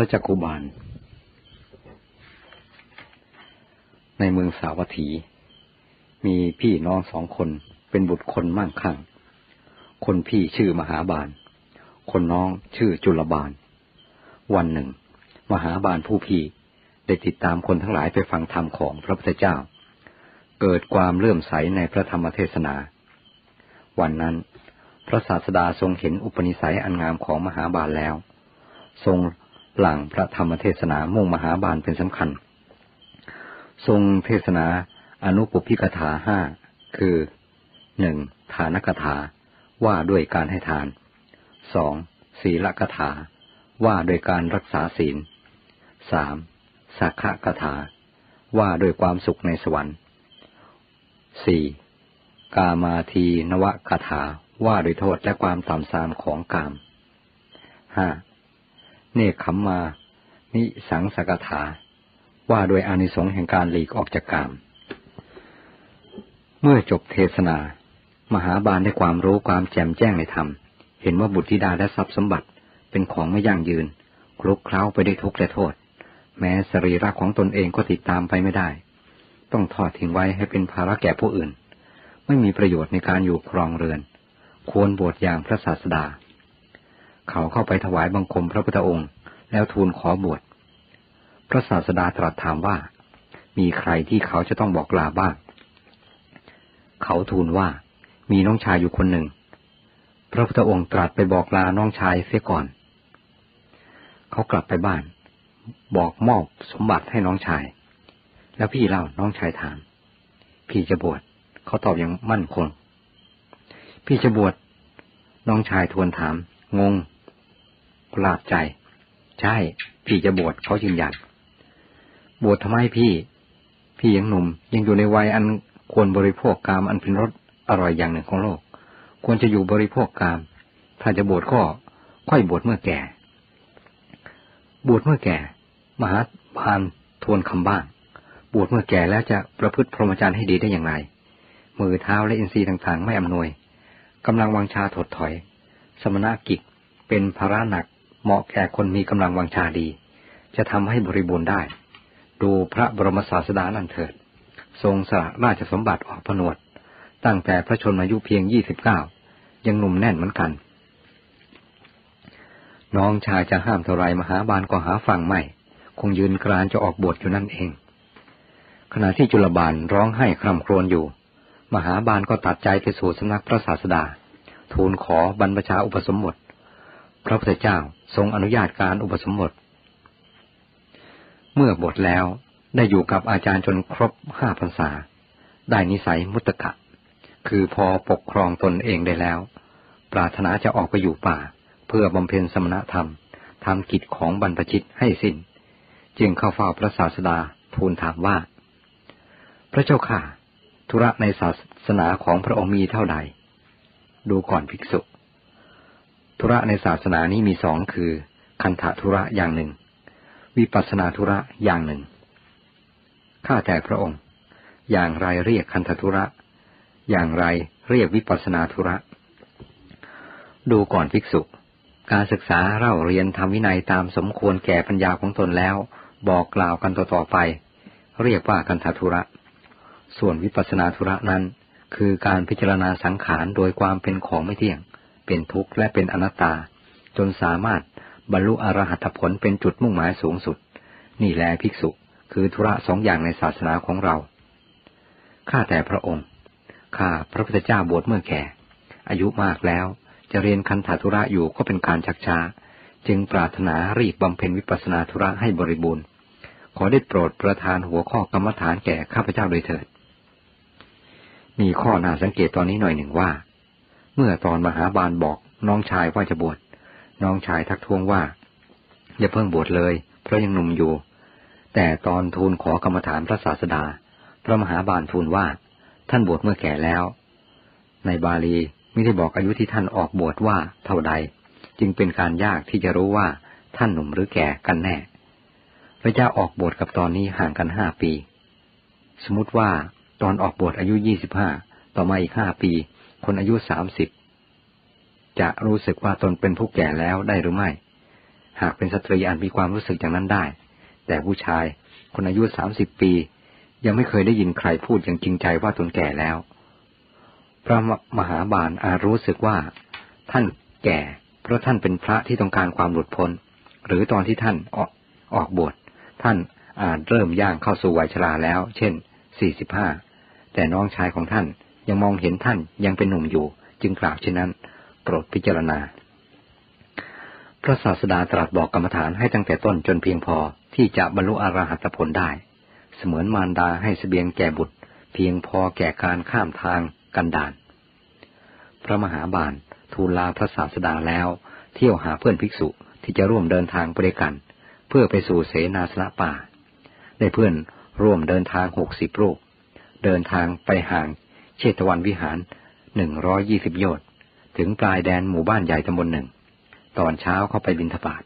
ระจักกุบาล ในเมืองสาวัตถี มีพี่น้องสองคนเป็นบุตรคนมั่งคั่ง คนพี่ชื่อมหาบาล คนน้องชื่อจุลบาล วันหนึ่ง มหาบาลผู้พี่ได้ติดตามคนทั้งหลายไปฟังธรรมของพระพุทธเจ้า เกิดความเลื่อมใสในพระธรรมเทศนา วันนั้น พระศาสดาทรงเห็นอุปนิสัยอันงามของมหาบาลแล้ว ทรง หลังพระธรรมเทศนามุ่งมหาบาลเป็นสำคัญ ทรงเทศนาอนุปพิกถาห้าคือหนึ่งฐานกถาว่าด้วยการให้ทานสองศีลกถา ว่าโดยการรักษาศีลสามสักขะกถา ว่าโดยความสุขในสวรรค์สี่กามาทีนวะกถา ว่าโดยโทษและความต่ำทรามของกามห้า เนคขมมา นิสังสกถา ว่าโดยอานิสงส์แห่งการหลีกออกจากกาม เมื่อจบเทศนา มหาบาลได้ความรู้ความแจ่มแจ้งในธรรม เห็นว่าบุตรธิดาและทรัพย์สมบัติเป็นของไม่ยั่งยืน คลุกเคล้าไปได้ทุกข์และโทษ แม้สรีระของตนเองก็ติดตามไปไม่ได้ ต้องทอดทิ้งไว้ให้เป็นภาระแก่ผู้อื่น ไม่มีประโยชน์ในการอยู่ครองเรือน ควรบวชอย่างพระศาสดา เขาเข้าไปถวายบังคมพระพุทธองค์ แล้วทูลขอบวช พระศาสดาตรัสถามว่า มีใครที่เขาจะต้องบอกลาบ้าง เขาทูลว่า มีน้องชายอยู่คนหนึ่ง พระพุทธองค์ตรัสไปบอกลาน้องชายเสียก่อน เขากลับไปบ้าน บอกมอบสมบัติให้น้องชาย แล้วพี่เล่าน้องชายถาม พี่จะบวช เขาตอบอย่างมั่นคง พี่จะบวช น้องชายทวนถาม งงประหลาดใจ ใช่ พี่จะบวชเขายืนยันบวชทำไมพี่ พี่ยังหนุ่ม ยังอยู่ในวัยอันควรบริโภคกามอันเป็นรสอร่อยอย่างหนึ่งของโลก ควรจะอยู่บริโภคกาม ถ้าจะบวชก็ค่อยบวชเมื่อแก่ บวชเมื่อแก่ มหาบานทวนคำบ้าง บวชเมื่อแก่แล้วจะประพฤติพรหมจรรย์ให้ดีได้อย่างไร มือเท้าและอินทรีย์ต่างๆ ไม่อำนวยกำลังวังชาถดถอย สมณกิจเป็นภาระหนักเหมาะแก่คนมีกำลังวังชาดี จะทำให้บริบูรณ์ได้ ดูพระบรมศาสดานั่นเถิด ทรงสละราชสมบัติออกผนวด ตั้งแต่พระชนมายุเพียงยี่สิบเก้ายังหนุ่มแน่นเหมือนกัน น้องชายจะห้ามเท่าไรมหาบาลก็หาฟังไม่ คงยืนกรานจะออกบวชอยู่นั่นเอง ขณะที่จุลบาลร้องไห้คร่ำครวญอยู่ มหาบาลก็ตัดใจไปสู่สำนักพระศาสดา ทูลขอบรรพชาอุปสมบท พระพุทธเจ้าทรงอนุญาตการอุปสมบท เมื่อบทแล้วได้อยู่กับอาจารย์จนครบห้าพรรษา ได้นิสัยมุตตะ คือพอปกครองตนเองได้แล้ว ปรารถนาจะออกไปอยู่ป่า เพื่อบำเพ็ญสมณธรรมทำกิจของบรรพชิตให้สิน้น จึงเข้าเฝ้าพระศาสดาทูลถามว่า พระเจ้าข่าธุระในศาสนาของพระองค์มีเท่าใด ดูก่อนภิกษุ ธุระในศาสนานี้มีสองคือ คันธธุระอย่างหนึ่ง วิปัสนาธุระอย่างหนึ่ง ข้าแต่พระองค์ อย่างไรเรียกคันธธุระ อย่างไรเรียกวิปัสนาธุระ ดูก่อนภิกษุ การศึกษาเล่าเรียนทำวินัยตามสมควรแก่ปัญญาของตนแล้ว บอกกล่าวกันต่อๆไป เรียกว่าคันธธุระ ส่วนวิปัสนาธุระนั้น คือการพิจารณาสังขารโดยความเป็นของไม่เที่ยง เป็นทุกข์และเป็นอนัตตา จนสามารถบรรลุอรหัตผลเป็นจุดมุ่งหมายสูงสุด นี่แลภิกษุคือธุระสองอย่างในศาสนาของเรา ข้าแต่พระองค์ ข้าพระพุทธเจ้าบวชเมื่อแก่ อายุมากแล้วจะเรียนคันธธุระอยู่ก็เป็นการชักช้า จึงปรารถนารีบบำเพ็ญวิปัสนาธุระให้บริบูรณ์ ขอได้โปรดประทานหัวข้อกรรมฐานแก่ข้าพเจ้าโดยเถิด มีข้อน่าสังเกตตอนนี้หน่อยหนึ่งว่า เมื่อตอนมหาบาลบอกน้องชายว่าจะบวชน้องชายทักท้วงว่า อย่าเพิ่งบวชเลย เพราะยังหนุ่มอยู่ แต่ตอนทูลขอกรรมฐานพระศาสดา พระมหาบาลทูลว่า ท่านบวชเมื่อแก่แล้ว ในบาลีไม่ได้บอกอายุที่ท่านออกบวชว่าเท่าใด จึงเป็นการยากที่จะรู้ว่าท่านหนุ่มหรือแก่กันแน่ พระเจ้าออกบวชกับตอนนี้ห่างกันห้าปี สมมติว่า ตอนออกบวชอายุยี่สิบห้าต่อมาอีกห้าปี คนอายุสามสิบจะรู้สึกว่าตนเป็นผู้แก่แล้วได้หรือไม่ หากเป็นสตรีอันมีความรู้สึกอย่างนั้นได้ แต่ผู้ชายคนอายุสามสิบปี ยังไม่เคยได้ยินใครพูดอย่างจริงใจว่าตนแก่แล้ว พระมหาบาลอาจรู้สึกว่า ท่านแก่ เพราะท่านเป็นพระที่ต้องการความหลุดพ้น หรือตอนที่ท่านออกออกบวชท่านอาจเริ่มย่างเข้าสู่วัยชราแล้ว เช่นสี่สิบห้า แต่น้องชายของท่านยังมองเห็นท่านยังเป็นหนุ่มอยู่ จึงกล่าวเช่นนั้น โปรดพิจารณา พระศาสดาตรัสบอกกรรมฐานให้ตั้งแต่ต้นจนเพียงพอที่จะบรรลุอรหัตผลได้ เสมือนมารดาให้สเสบียงแก่บุตร เพียงพอแก่การข้ามทางกันดานพระมหาบาลทูลลาพระศาสดาแล้ว เที่ยวหาเพื่อนภิกษุที่จะร่วมเดินทางไปด้วยกัน เพื่อไปสู่เสนาสนะป่า ได้เพื่อนร่วมเดินทางหกสิบรูป เดินทางไปห่าง เชตวันวิหารหนึ่งร้อยยี่สิบโยชน์ถึงปลายแดนหมู่บ้านใหญ่ตำบลหนึ่ง ตอนเช้าเข้าไปบินทบาท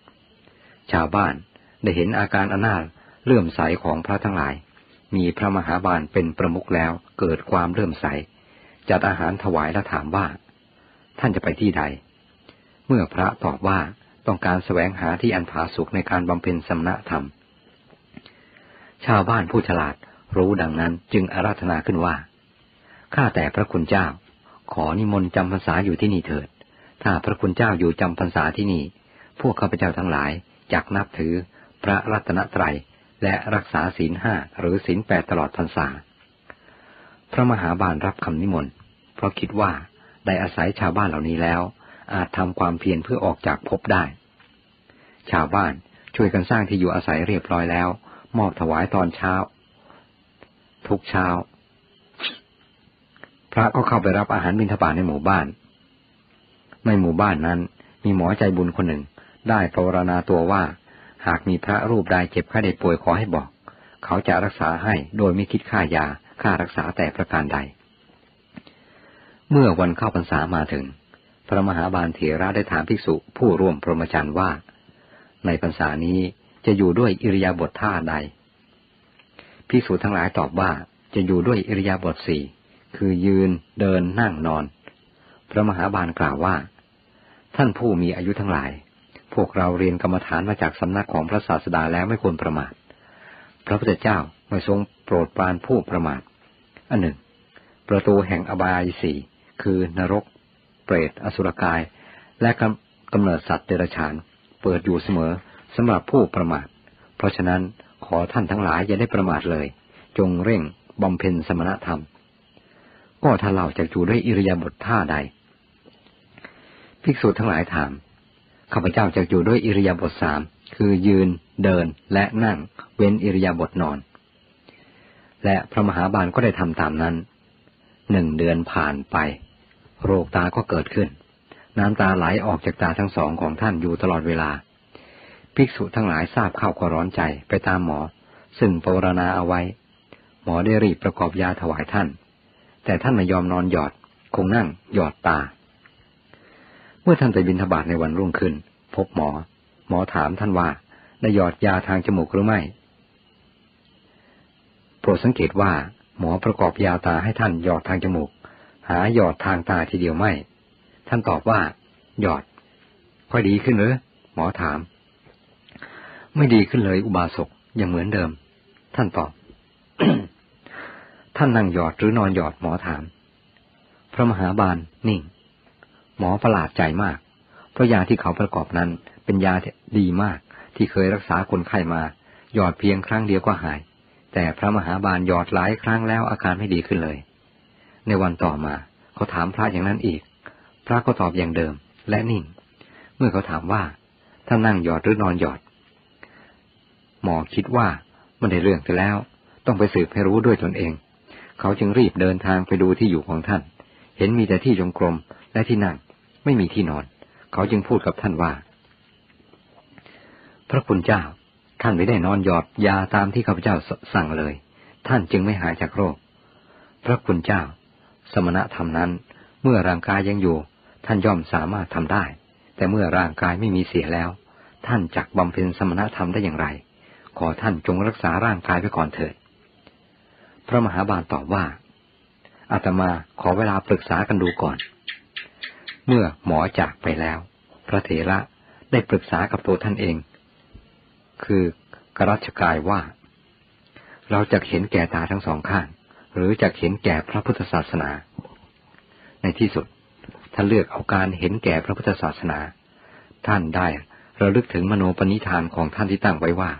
ชาวบ้านได้เห็นอาการอนาเลื่อมใสของพระทั้งหลาย มีพระมหาบาลเป็นประมุขแล้วเกิดความเลื่อมใส จัดอาหารถวายและถามว่า ท่านจะไปที่ใด เมื่อพระตอบว่าต้องการแสวงหาที่อันผาสุกในการบำเพ็ญสมณธรรม ชาวบ้านผู้ฉลาด รู้ดังนั้นจึงอาราธนาขึ้นว่า ข้าแต่พระคุณเจ้า ขอนิมนต์จำพรรษาอยู่ที่นี่เถิด ถ้าพระคุณเจ้าอยู่จำพรรษาที่นี่ พวกข้าพเจ้าทั้งหลายจักนับถือพระรัตนตรัยและรักษาศีลห้าหรือศีลแปดตลอดพรรษา พระมหาบาลรับคำนิมนต์ เพราะคิดว่าได้อาศัยชาวบ้านเหล่านี้แล้ว อาจทำความเพียรเพื่อออกจากภพได้ ชาวบ้านช่วยกันสร้างที่อยู่อาศัยเรียบร้อยแล้ว มอบถวายตอนเช้า ทุกเช้า พระก็เข้าไปรับอาหารบิณฑบาตในหมู่บ้าน ในหมู่บ้านนั้น มีหมอใจบุญคนหนึ่ง ได้ภาวนาตัวว่า หากมีพระรูปใดเจ็บไข้ได้ป่วยขอให้บอก เขาจะรักษาให้โดยไม่คิดค่ายาค่ารักษาแต่ประการใด เมื่อวันเข้าพรรษามาถึง พระมหาบาลเถระได้ถามภิกษุผู้ร่วมพรหมจรรย์ว่า ในพรรษานี้จะอยู่ด้วยอิริยาบถท่าใด ภิกษุทั้งหลายตอบว่าจะอยู่ด้วยอิริยาบถสี่คือยืนเดินนั่งนอน พระมหาบาลกล่าวว่า ท่านผู้มีอายุทั้งหลาย พวกเราเรียนกรรมฐานมาจากสำนักของพระศาสดาแล้วไม่ควรประมาท พระพุทธเจ้าไม่ทรงโปรดปรานผู้ประมาท อันหนึ่ง ประตูแห่งอบายสี่คือนรก เปรต อสุรกาย และกำเนิดสัตว์เดรัจฉาน เปิดอยู่เสมอสำหรับผู้ประมาท เพราะฉะนั้น ขอท่านทั้งหลายอย่าได้ประมาทเลย จงเร่งบำเพ็ญสมณธรรม ก็ถ้าเราจะอยู่ด้วยอิริยาบถท่าใด ภิกษุทั้งหลายถาม ข้าพเจ้าจะอยู่ด้วยอิริยาบถสาม คือยืน เดิน และนั่ง เว้นอิริยาบถนอน และพระมหาบาลก็ได้ทำตามนั้น หนึ่งเดือนผ่านไป โรคตาก็เกิดขึ้น น้ำตาไหลออกจากตาทั้งสองของท่านอยู่ตลอดเวลา ภิกษุทั้งหลายทราบข่าวก็ร้อนใจไปตามหมอ ซึ่งปรณาเอาไว้ หมอได้รีบประกอบยาถวายท่าน แต่ท่านไม่ยอมนอนหยอด คงนั่งหยอดตา เมื่อท่านไปบินทบาทในวันรุ่งขึ้น พบหมอ หมอถามท่านว่าได้หยอดยาทางจมูกหรือไม่ โปรดสังเกตว่า หมอประกอบยาตาให้ท่านหยอดทางจมูก หาหยอดทางตาทีเดียวไม่ ท่านตอบว่า หยอด ค่อยดีขึ้นหรือหมอถาม ไม่ดีขึ้นเลยอุบาสกยังเหมือนเดิม ท่านตอบ ท่านนั่งหยอดหรือนอนหยอดหมอถาม พระมหาบาลนิ่ง หมอประหลาดใจมาก เพราะยาที่เขาประกอบนั้น เป็นยาดีมากที่เคยรักษาคนไข้มา หยอดเพียงครั้งเดียวก็หาย แต่พระมหาบาลหยอดหลายครั้งแล้วอาการไม่ดีขึ้นเลย ในวันต่อมาเขาถามพระอย่างนั้นอีก พระก็ตอบอย่างเดิม และนิ่ง เมื่อเขาถามว่าท่านนั่งหยอดหรือนอนหยอด หมอคิดว่ามันได้เรื่องไปแล้ว ต้องไปสืบให้รู้ด้วยตนเอง เขาจึงรีบเดินทางไปดูที่อยู่ของท่าน เห็นมีแต่ที่จงกรมและที่นั่ง ไม่มีที่นอน เขาจึงพูดกับท่านว่า พระคุณเจ้า ท่านไม่ได้นอนหยอดยาตามที่ข้าพเจ้าสั่งเลย ท่านจึงไม่หายจากโรค พระคุณเจ้า สมณธรรมนั้น เมื่อร่างกายยังอยู่ ท่านย่อมสามารถทำได้ แต่เมื่อร่างกายไม่มีเสียแล้ว ท่านจักบำเพ็ญสมณธรรมได้อย่างไร ขอท่านจงรักษาร่างกายไปก่อนเถิด พระมหาบาลตอบว่า อาตมาขอเวลาปรึกษากันดูก่อน เมื่อหมอจากไปแล้ว พระเถระได้ปรึกษากับตัวท่านเอง คือกรัชกายว่า เราจะเห็นแก่ตาทั้งสองข้าง หรือจะเห็นแก่พระพุทธศาสนา ในที่สุดท่านเลือกเอาการเห็นแก่พระพุทธศาสนา ท่านได้ระลึกถึงมโนปณิธานของท่านที่ตั้งไว้ว่า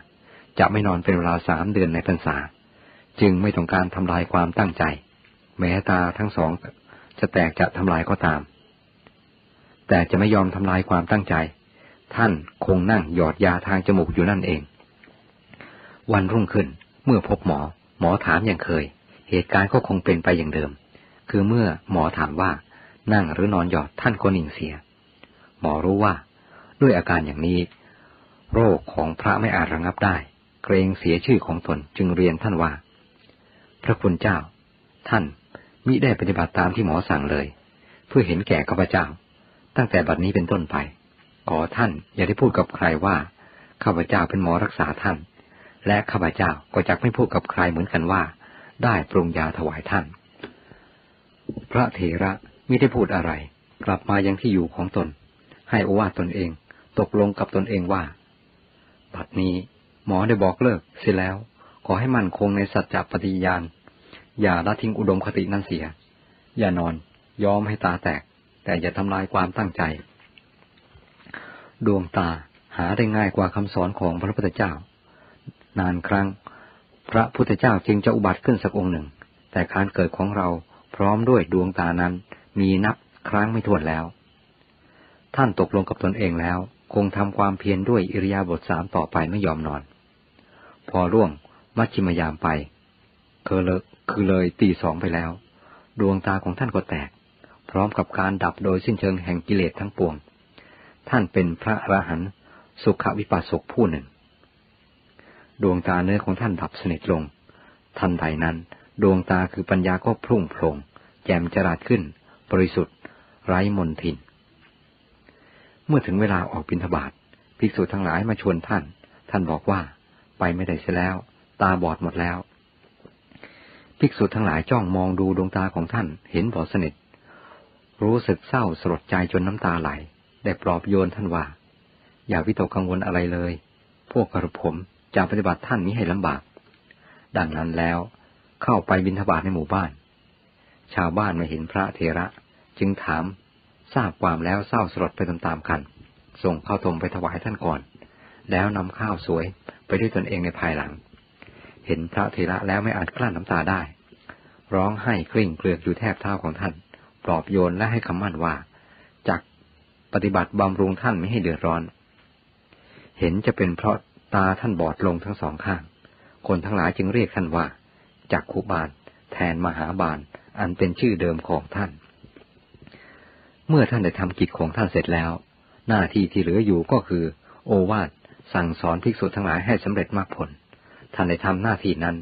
จะไม่นอนเป็นเวลาสามเดือนในพรรษา จึงไม่ต้องการทำลายความตั้งใจ แม้ตาทั้งสองจะแตกจะทำลายก็ตาม แต่จะไม่ยอมทำลายความตั้งใจ ท่านคงนั่งหยอดยาทางจมูกอยู่นั่นเอง วันรุ่งขึ้นเมื่อพบหมอ หมอถามอย่างเคย เหตุการณ์ก็คงเป็นไปอย่างเดิม คือเมื่อหมอถามว่านั่งหรือนอนหยอดท่านก็นิ่งเสีย หมอรู้ว่า ด้วยอาการอย่างนี้ โรคของพระไม่อาจระงับได้ เกรงเสียชื่อของตนจึงเรียนท่านว่า พระคุณเจ้า ท่านมิได้ปฏิบัติตามที่หมอสั่งเลย เพื่อเห็นแก่ข้าพเจ้า ตั้งแต่บัดนี้เป็นต้นไปขอท่านอย่าได้พูดกับใครว่าข้าพเจ้าเป็นหมอรักษาท่าน และข้าพเจ้าก็จะไม่พูดกับใครเหมือนกันว่า ได้ปรุงยาถวายท่าน พระเถระมิได้พูดอะไร กลับมายังที่อยู่ของตน ให้อวาตนเอง ตกลงกับตนเองว่า บัดนี้ หมอได้บอกเลิกเสียแล้ว ขอให้มั่นคงในสัจจะปฏิญาณ อย่าละทิ้งอุดมคตินั้นเสีย อย่านอนยอมให้ตาแตก แต่อย่าทำลายความตั้งใจ ดวงตาหาได้ง่ายกว่าคำสอนของพระพุทธเจ้า นานครั้ง พระพุทธเจ้าจึงจะอุบัติขึ้นสักองค์หนึ่ง แต่การเกิดของเราพร้อมด้วยดวงตานั้นมีนับครั้งไม่ถ้วนแล้ว ท่านตกลงกับตนเองแล้ว คงทำความเพียรด้วยอิริยาบถสามต่อไปไม่ยอมนอน พอร่วงมัชชิมยามไปคือเลยคือเลยตีสองไปแล้ว ดวงตาของท่านก็แตก พร้อมกับการดับโดยสิ้นเชิงแห่งกิเลสทั้งปวง ท่านเป็นพระอรหันต์สุขวิปัสสกผู้หนึ่ง ดวงตาเนื้อของท่านดับสนิทลง ทันใดนั้น ดวงตาคือปัญญาก็พุ่งโพลงแจ่มจราดขึ้น บริสุทธิ์ ไร้มนทิน เมื่อถึงเวลาออกบิณฑบาตภิกษุทั้งหลายมาชวนท่าน ท่านบอกว่า ไปไม่ได้เสียแล้ว ตาบอดหมดแล้ว ภิกษุทั้งหลายจ้องมองดูดวงตาของท่านเห็นบอดสนิท รู้สึกเศร้าสลดใจจนน้ำตาไหล ได้ปลอบโยนท่านว่า อย่าวิตกกังวลอะไรเลย พวกกระผมจะปฏิบัติท่านนี้ให้ลำบาก ดังนั้นแล้วเข้าไปบิณฑบาตในหมู่บ้าน ชาวบ้านมาเห็นพระเทระจึงถามทราบความแล้วเศร้าสลดไปตามๆกัน ส่งข้าวต้มไปถวายท่านก่อน แล้วนำข้าวสวย ไปด้วยตนเองในภายหลัง เห็นพระเทระแล้วไม่อาจกลั้นน้ำตาได้ ร้องไห้กลิ้งเกลือกอยู่แทบเท้าของท่าน ปลอบโยนและให้คำมั่นว่าจักปฏิบัติบำรุงท่านไม่ให้เดือดร้อน เห็นจะเป็นเพราะตาท่านบอดลงทั้งสองข้าง คนทั้งหลายจึงเรียกท่านว่าจักขุบาลแทนมหาบาลอันเป็นชื่อเดิมของท่าน เมื่อท่านได้ทำกิจของท่านเสร็จแล้ว หน้าที่ที่เหลืออยู่ก็คือ โอวาท สั่งสอนภิกษุทั้งหลายให้สำเร็จมากผล ท่านได้ทำหน้าที่นั้น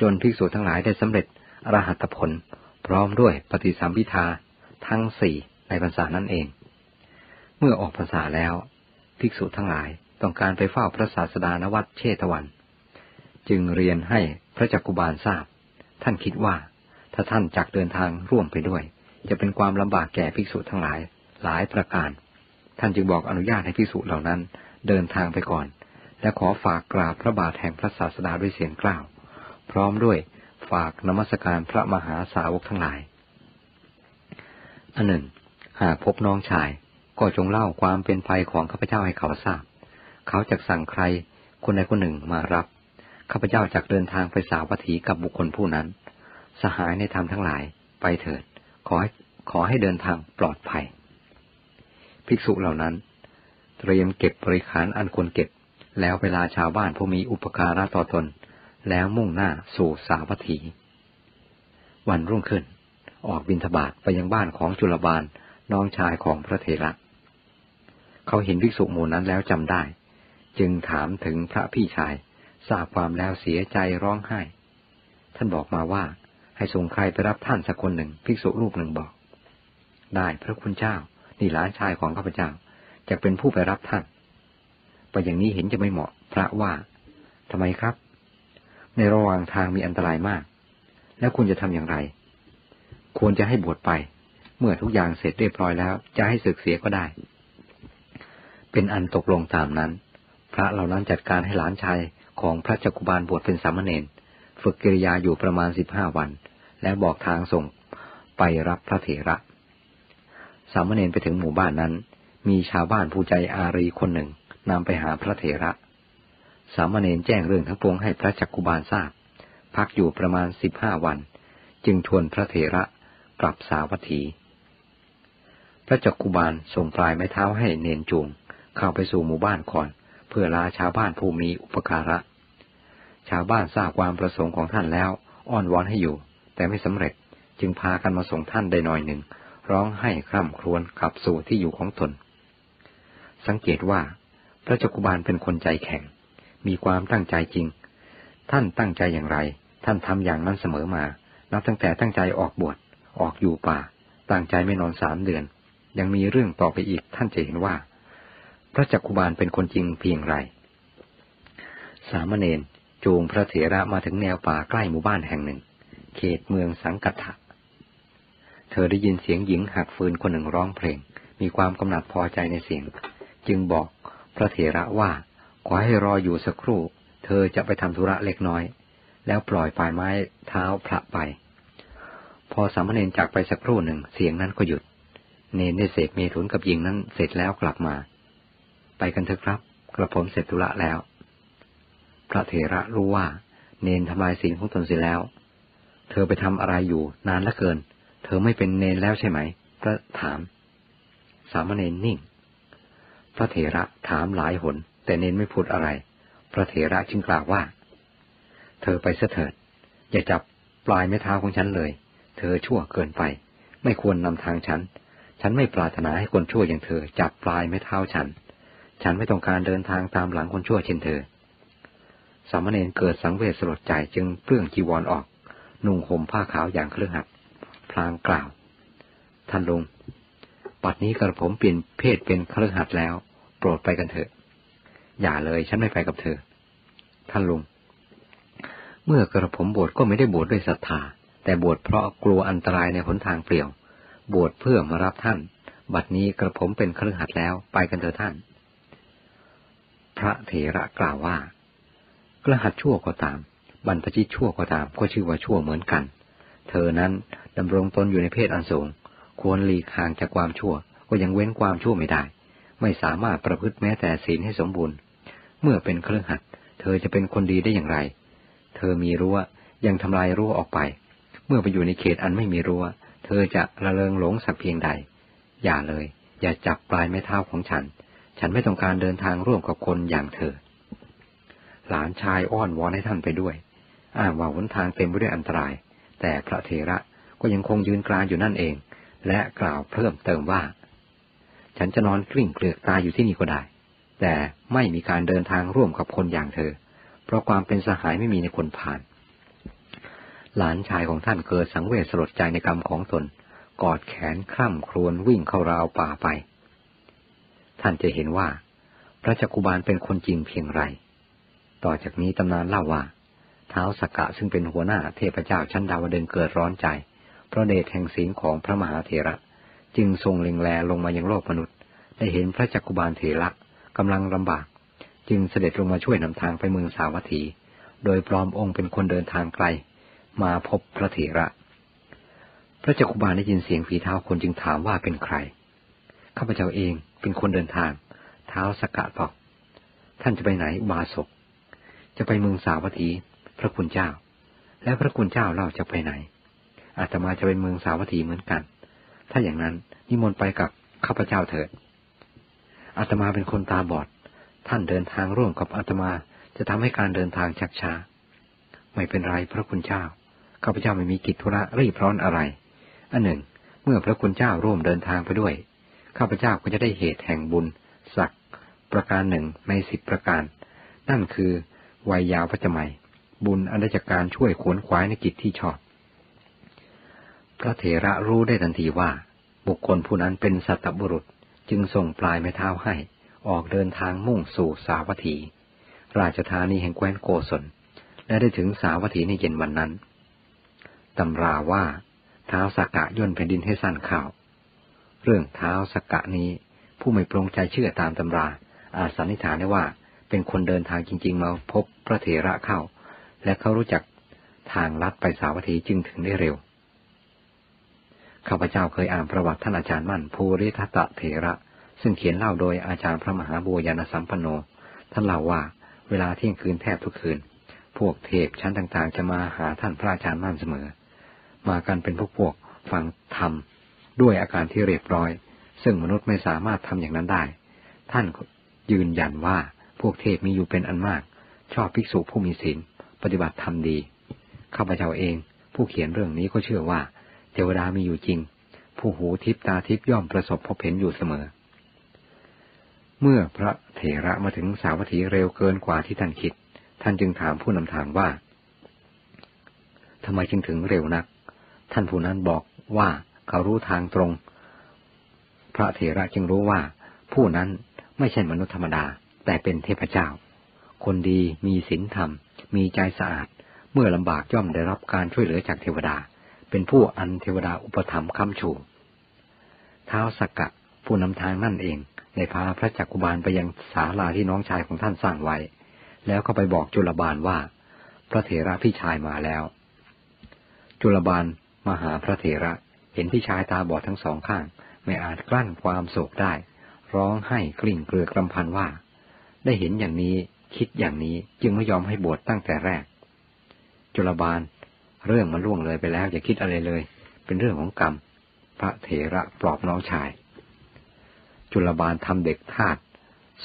จนภิกษุทั้งหลายได้สำเร็จอรหัตผล พร้อมด้วยปฏิสัมพิทาทั้งสี่ในพรรษานั่นเอง เมื่อออกพรรษาแล้ว ภิกษุทั้งหลายต้องการไปเฝ้าพระศาสดานวัดเชตวัน จึงเรียนให้พระจักกุบาลทราบ ท่านคิดว่า ถ้าท่านจักเดินทางร่วมไปด้วย จะเป็นความลำบากแก่ภิกษุทั้งหลายหลายประการ ท่านจึงบอกอนุญาตให้ภิกษุเหล่านั้น เดินทางไปก่อน และขอฝากกราบพระบาทแห่งพระศาสดาด้วยเสียงกล้าว พร้อมด้วยฝากนมัสการพระมหาสาวกทั้งหลาย อันหนึ่ง หากพบน้องชายก็จงเล่าความเป็นไปของข้าพเจ้าให้เขาทราบ เขาจะสั่งใครคนใดคนหนึ่งมารับ ข้าพเจ้าจะเดินทางไปสาวัตถีกับบุคคลผู้นั้น สหายในธรรมทั้งหลาย ไปเถิด ขอให้ขอให้เดินทางปลอดภัย ภิกษุเหล่านั้น เตรียมเก็บบริขารอันควรเก็บ แล้วเวลาชาวบ้านผู้มีอุปการะต่อตน แล้วมุ่งหน้าสู่สาวัตถี วันรุ่งขึ้น ออกบินทบาทไปยังบ้านของจุลบาลน้องชายของพระเถระ เขาเห็นภิกษุหมู่นั้นแล้วจำได้ จึงถามถึงพระพี่ชายทราบความแล้วเสียใจร้องไห้ ท่านบอกมาว่าให้ส่งใครไปรับท่านสักคนหนึ่ง ภิกษุรูปหนึ่งบอก ได้พระคุณเจ้า นี่หลานชายของข้าพเจ้า จะเป็นผู้ไปรับท่าน ไปอย่างนี้เห็นจะไม่เหมาะ พระว่าทำไมครับ ในระหว่างทางมีอันตรายมาก แล้วคุณจะทำอย่างไร ควรจะให้บวชไป เมื่อทุกอย่างเสร็จเรียบร้อยแล้ว จะให้ศึกเสียก็ได้ เป็นอันตกลงตามนั้น พระเหล่านั้นจัดการให้หลานชายของพระจักกุบาลบวชเป็นสามเณรฝึกกิริยาอยู่ประมาณสิบห้าวัน และบอกทางส่งไปรับพระเถระ สามเณรไปถึงหมู่บ้านนั้น มีชาวบ้านผู้ใจอารีคนหนึ่งนำไปหาพระเถระ สามเณรแจ้งเรื่องทั้งปวงให้พระจักกุบาลทราบ พักอยู่ประมาณสิบห้าวัน จึงชวนพระเถระกลับสาวัตถี พระจักกุบาลส่งปลายไม้เท้าให้เนนจูงเข้าไปสู่หมู่บ้านก่อน เพื่อลาชาวบ้านผู้มีอุปการะ ชาวบ้านทราบความประสงค์ของท่านแล้ว อ้อนวอนให้อยู่ แต่ไม่สำเร็จจึงพากันมาส่งท่านได้หน่อยหนึ่ง ร้องให้คร่ำครวญกลับสู่ที่อยู่ของตน สังเกตว่า พระจักุบาลเป็นคนใจแข็ง มีความตั้งใจจริง ท่านตั้งใจอย่างไร ท่านทำอย่างนั้นเสมอมา นับตั้งแต่ตั้งใจออกบวช ออกอยู่ป่า ตั้งใจไม่นอนสามเดือน ยังมีเรื่องต่อไปอีก ท่านจะเห็นว่า พระจักกุบาลเป็นคนจริงเพียงไร สามเณรจูงพระเถระมาถึงแนวป่าใกล้หมู่บ้านแห่งหนึ่ง เขตเมืองสังกัตถะเธอได้ยินเสียงหญิงหักฟืนคนหนึ่งร้องเพลง มีความกำหนัดพอใจในเสียง จึงบอกพระเถระว่า ขอให้รออยู่สักครู่ เธอจะไปทำธุระเล็กน้อย แล้วปล่อยปลายไม้เท้าพระไป พอสามเณรจากไปสักครู่หนึ่งเสียงนั้นก็หยุด เนนได้เสกเมถุนกับหญิงนั้นเสร็จแล้วกลับมา ไปกันเถอะครับ กระผมเสร็จธุระแล้ว พระเถระรู้ว่า เนนทำลายศีลของตนเสียแล้ว เธอไปทำอะไรอยู่นานเหลือเกิน เธอไม่เป็นเนนแล้วใช่ไหม พระถาม สามเณรนิ่ง พระเถระถามหลายหน แต่เน้นไม่พูดอะไร พระเถระจึงกล่าวว่า เธอไปเสถิด อย่าจับปลายไม้เท้าของฉันเลย เธอชั่วเกินไป ไม่ควรนำทางฉัน ฉันไม่ปรารถนาให้คนชั่วอย่างเธอ จับปลายไม้เท้าฉัน ฉันไม่ต้องการเดินทางตามหลังคนชั่วเช่นเธอ สามเณรเกิดสังเวชสลดใจจึงเปลื้องจีวรอออก นุ่งห่มผ้าขาวอย่างเครื่องหัดพลางกล่าว ท่านลุง ปัดนี้กระผมเปลี่ยนเพศเป็นครือหัดแล้ว โปรดไปกันเถอะ อย่าเลยฉันไม่ไปกับเธอ ท่านลุง เมื่อกระผมบวชก็ไม่ได้บวชดด้วยศรัทธา แต่บวชเพราะกลัวอันตรายในหนทางเปลี่ยว บวชเพื่อมารับท่าน บัดนี้กระผมเป็นครือหัดแล้วไปกันเถอะท่าน พระเถระกล่าวว่ากระหัดชั่วก็ตาม บรรพชิตชั่วก็ตามก็ชื่อว่าชั่วเหมือนกัน เธอนั้นดำรงตนอยู่ในเพศอันสูง ควรหลีกห่างจากความชั่ว ก็ยังเว้นความชั่วไม่ได้ ไม่สามารถประพฤติแม้แต่ศีลให้สมบูรณ์ เมื่อเป็นเครื่องหัด เธอจะเป็นคนดีได้อย่างไร เธอมีรั้วยังทำลายรั้วออกไป เมื่อไปอยู่ในเขตอันไม่มีรั้ว เธอจะระเริงหลงสักเพียงใด อย่าเลย อย่าจับปลายไม้เท้าของฉัน ฉันไม่ต้องการเดินทางร่วมกับคนอย่างเธอ หลานชายอ้อนวอนให้ท่านไปด้วยอ้างว่าหนทางเต็มไปด้วยอันตราย แต่พระเทระก็ยังคงยืนกลางอยู่นั่นเอง และกล่าวเพิ่มเติมว่า ฉันจะนอนกลิ้งเกลือกตายอยู่ที่นี่ก็ได้ แต่ไม่มีการเดินทางร่วมกับคนอย่างเธอ เพราะความเป็นสหายไม่มีในคนผ่าน หลานชายของท่านเกิดสังเวชสลดใจในกรรมของตน กอดแขนคร่ำครวญวิ่งเข้าราวป่าไป ท่านจะเห็นว่า พระจักกุบาลเป็นคนจริงเพียงไร ต่อจากนี้ตำนานเล่าว่า เท้าสกกะซึ่งเป็นหัวหน้าเทพเจ้าชั้นดาวดึงเกิดร้อนใจ พระเดชแห่งศีลของพระมหาเถระ จึงทรงเล็งแลลงมายังโลกมนุษย์ ได้เห็นพระจักกุบาลเถระกำลังลำบาก จึงเสด็จลงมาช่วยนำทางไปเมืองสาวัตถี โดยปลอมองค์เป็นคนเดินทางไกล มาพบพระเถระ พระจักกุบาลได้ยินเสียงฝีเท้าคนจึงถามว่าเป็นใคร ข้าพเจ้าเองเป็นคนเดินทาง เท้าสกะตอบท่านจะไปไหนบาศกจะไปเมืองสาวัตถี พระคุณเจ้า และพระคุณเจ้าเล่าจะไปไหน อาตมาจะเป็นเมืองสาวัตถีเหมือนกัน ถ้าอย่างนั้นนิมนต์ไปกับข้าพเจ้าเถิดอาตมาเป็นคนตาบอด ท่านเดินทางร่วมกับอาตมาจะทำให้การเดินทางชักช้า ไม่เป็นไรพระคุณเจ้า ข้าพเจ้าไม่มีกิจธุระรีบร้อนอะไร อันหนึ่ง เมื่อพระคุณเจ้าร่วมเดินทางไปด้วย ข้าพเจ้าก็จะได้เหตุแห่งบุญสักประการหนึ่งในสิบประการ นั่นคือวัยยาวพระจมัย บุญอันได้จากการช่วยขวนขวายในกิจที่ชอบ พระเถระรู้ได้ทันทีว่า บุคคลผู้นั้นเป็นสัตบุรุษจึงส่งปลายไม้เท้าให้ออกเดินทางมุ่งสู่สาวัตถี ราชธานีแห่งแคว้นโกศล และได้ถึงสาวัตถีในเย็นวันนั้นตำราว่าเท้าสกกะย่นแผ่นดินให้สั้นข่าว เรื่องเท้าสกกะนี้ผู้ไม่ปรงใจเชื่อตามตำรา อาจสันนิษฐานได้ว่าเป็นคนเดินทางจริง ๆ มาพบพระเถระเข้า และเขารู้จักทางลัดไปสาวัตถีจึงถึงได้เร็ว ข้าพเจ้าเคยอ่านประวัติท่านอาจารย์มั่นภูริทัตเถระ ซึ่งเขียนเล่าโดยอาจารย์พระมหาบัวยานสัมปันโน ท่านเล่าว่า เวลาเที่ยงคืนแทบทุกคืน พวกเทพชั้นต่างๆ จะมาหาท่านพระอาจารย์มั่นเสมอ มากันเป็นพวกพวกฟังธรรมด้วยอาการที่เรียบร้อย ซึ่งมนุษย์ไม่สามารถทำอย่างนั้นได้ ท่านยืนยันว่าพวกเทพมีอยู่เป็นอันมาก ชอบภิกษุผู้มีศีลปฏิบัติธรรมดีข้าพเจ้าเอง ผู้เขียนเรื่องนี้ก็เชื่อว่า เทวดามีอยู่จริง ผู้หูทิพตาทิพย่อมประสบพบเห็นอยู่เสมอ เมื่อพระเถระมาถึงสาวัตถีเร็วเกินกว่าที่ท่านคิด ท่านจึงถามผู้นำทางว่าทำไมจึงถึงเร็วนัก ท่านผู้นั้นบอกว่าเขารู้ทางตรง พระเถระจึงรู้ว่า ผู้นั้นไม่ใช่มนุษย์ธรรมดา แต่เป็นเทพเจ้า คนดีมีศีลธรรม มีใจสะอาด เมื่อลำบากย่อมได้รับการช่วยเหลือจากเทวดา เป็นผู้อันเทวดาอุปถัมภ์ค้ำชู เท้าสกกะผู้นำทางนั่นเองในพาพระจักกุบาลไปยังศาลาที่น้องชายของท่านสร้างไว้ แล้วก็ไปบอกจุลบาลว่า พระเถระพี่ชายมาแล้ว จุลบาลมาหาพระเถระเห็นพี่ชายตาบอดทั้งสองข้าง ไม่อาจกลั้นความโศกได้ ร้องไห้กลิ่งเกลือกรำพันว่า ได้เห็นอย่างนี้คิดอย่างนี้จึงไม่ยอมให้บวชตั้งแต่แรก จุลบาล เรื่องมันล่วงเลยไปแล้วอย่าคิดอะไรเลย เป็นเรื่องของกรรม พระเถระปลอบน้องชาย จุลบาลทำเด็กทาส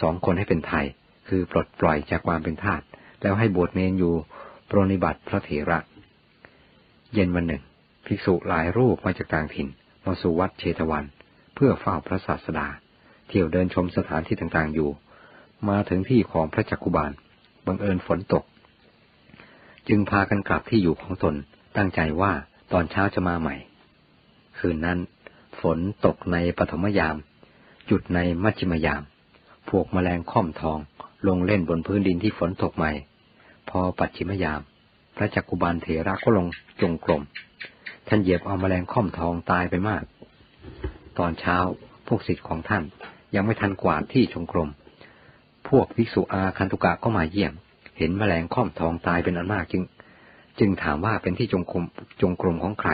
สองคนให้เป็นไทย คือปลดปล่อยจากความเป็นทาสแล้วให้บวชเนนอยู่ปรนิบัติพระเถระ เย็นวันหนึ่ง ภิกษุหลายรูปมาจากต่างถิ่นมาสู่วัดเชตวัน เพื่อเฝ้าพระศาสดา เที่ยวเดินชมสถานที่ต่างๆอยู่ มาถึงที่ของพระจักกุบาลบังเอิญฝนตก จึงพากันกลับที่อยู่ของตน ตั้งใจว่าตอนเช้าจะมาใหม่ คืนนั้น ฝนตกในปฐมยามจุดในมัชชิมยาม พวกมแมลงค่อมทอง ลงเล่นบนพื้นดินที่ฝนตกใหม่ พอปัจฉิมยาม พระจักกุบาลเถระก็ลงจงกรมท่านเหยียบเอาแมลงค่อมทองตายไปมาก ตอนเช้าพวกศิษย์ของท่านยังไม่ทันกวาดที่ชงกรม พวกภิกษุอาคันตุกะก็มาเยี่ยม เห็นแมลงค่อมทองตายเป็นอันมากจึง จึงถามว่าเป็นที่จงกรมจงกรมของใคร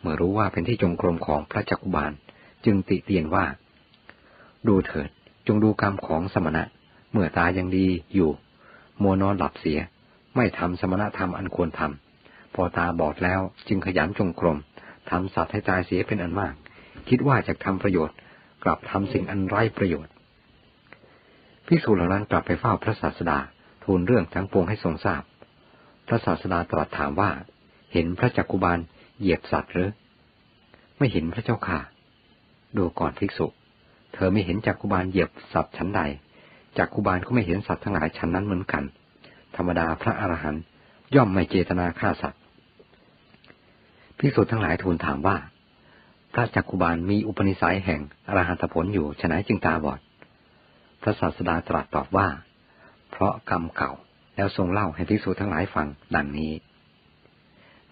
เมื่อรู้ว่าเป็นที่จงกรมของพระจักกุบาล จึงติเตียนว่า ดูเถิดจงดูกรรมของสมณะ เมื่อตายังดีอยู่ มัวนอนหลับเสีย ไม่ทำสมณะธรรมอันควรทำพอตาบอดแล้วจึงขยันจงกรมทำสัตว์ให้ตายเสียเป็นอันมาก คิดว่าจะทำประโยชน์ กลับทำสิ่งอันไร้ประโยชน์พิสูจเหล่านั้นกลับไปเฝ้าพระศาสดา ทูลเรื่องทั้งปวงให้ทรงทราบ พระศาสดาตรัสถามว่า เห็นพระจักกุบาลเหยียบสัตว์หรือ ไม่เห็นพระเจ้าค่ะ ดูก่อนภิกษุ เธอไม่เห็นจักกุบาลเหยียบสัตว์ชั้นใด จักกุบาลก็ไม่เห็นสัตว์ทั้งหลายชั้นนั้นเหมือนกัน ธรรมดาพระอรหันต์ย่อมไม่เจตนาฆ่าสัตว์ ภิกษุทั้งหลายทูลถามว่า พระจักคุบาลมีอุปนิสัยแห่งอรหันตผลอยู่ฉนัยจึงตาบอด พระศาสดาตรัสตอบว่า เพราะกรรมเก่าแล้วทรงเล่าให้ภิกษุทั้งหลายฟังดังนี้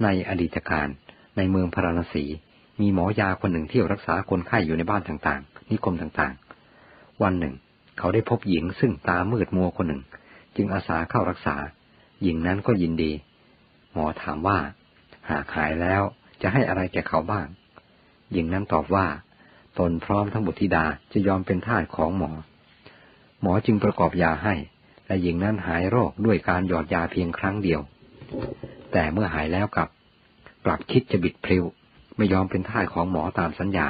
ในอดีตการในเมืองพาราณสีมีหมอยาคนหนึ่งที่รักษาคนไข้อยู่ในบ้านต่างๆ นิคมต่างๆ วันหนึ่ง เขาได้พบหญิงซึ่งตามืดมัวคนหนึ่ง จึงอาสาเข้ารักษา หญิงนั้นก็ยินดี หมอถามว่า หากหายแล้วจะให้อะไรแก่เขาบ้าง หญิงนั้นตอบว่า ตนพร้อมทั้งบุตรธิดาจะยอมเป็นทาสของหมอ หมอจึงประกอบยาให้ และหญิงนั้นหายโรคด้วยการหยอดยาเพียงครั้งเดียว แต่เมื่อหายแล้วกลับกลับคิดจะบิดพลิ้วไม่ยอมเป็นท่าของหมอตามสัญญา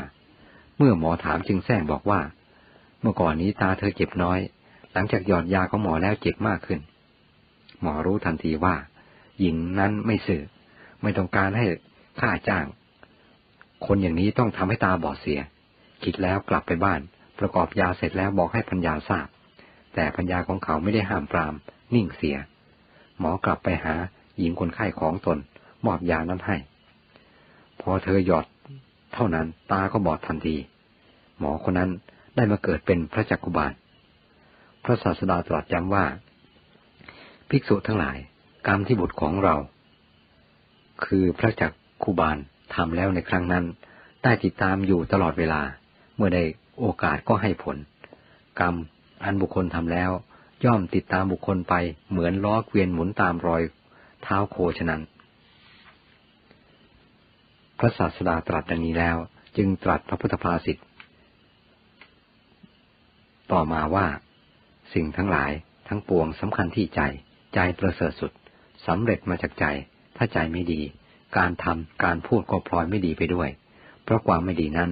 เมื่อหมอถามจึงแซงบอกว่า เมื่อก่อนนี้ตาเธอเจ็บน้อย หลังจากหยอดยาของหมอแล้วเจ็บมากขึ้น หมอรู้ทันทีว่า หญิงนั้นไม่สื่อ ไม่ต้องการให้ค่าจ้าง คนอย่างนี้ต้องทำให้ตาบอดเสีย คิดแล้วกลับไปบ้าน ประกอบยาเสร็จแล้วบอกให้พัญญาทราบ แต่พัญญาของเขาไม่ได้ห้ามปราม นิ่งเสีย หมอกลับไปหาหญิงคนไข้ของตน มอบยานั้นให้ พอเธอหยอด เท่านั้นตาก็บอดทันที หมอคนนั้นได้มาเกิดเป็นพระจักกุบาล พระศาสดาตรัสย้ำว่า ภิกษุทั้งหลาย กรรมที่บุตรของเรา คือพระจักคูบาลทำแล้วในครั้งนั้น ได้ติดตามอยู่ตลอดเวลา เมื่อได้โอกาสก็ให้ผล กรรม อันบุคคลทำแล้ว ย่อมติดตามบุคคลไปเหมือนล้อเกวียนหมุนตามรอย เท้าโคฉะนั้น พระศาสดาตรัสดังนี้แล้ว จึงตรัสพระพุทธภาษิตต่อมาว่า สิ่งทั้งหลายทั้งปวงสำคัญที่ใจ ใจประเสริฐสุดสำเร็จมาจากใจ ถ้าใจไม่ดี การทำการพูดก็พลอยไม่ดีไปด้วย เพราะความไม่ดีนั้น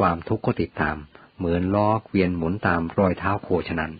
ความทุกข์ก็ติดตาม เหมือนล้อเกวียนหมุนตามรอยเท้าโคฉะนั้น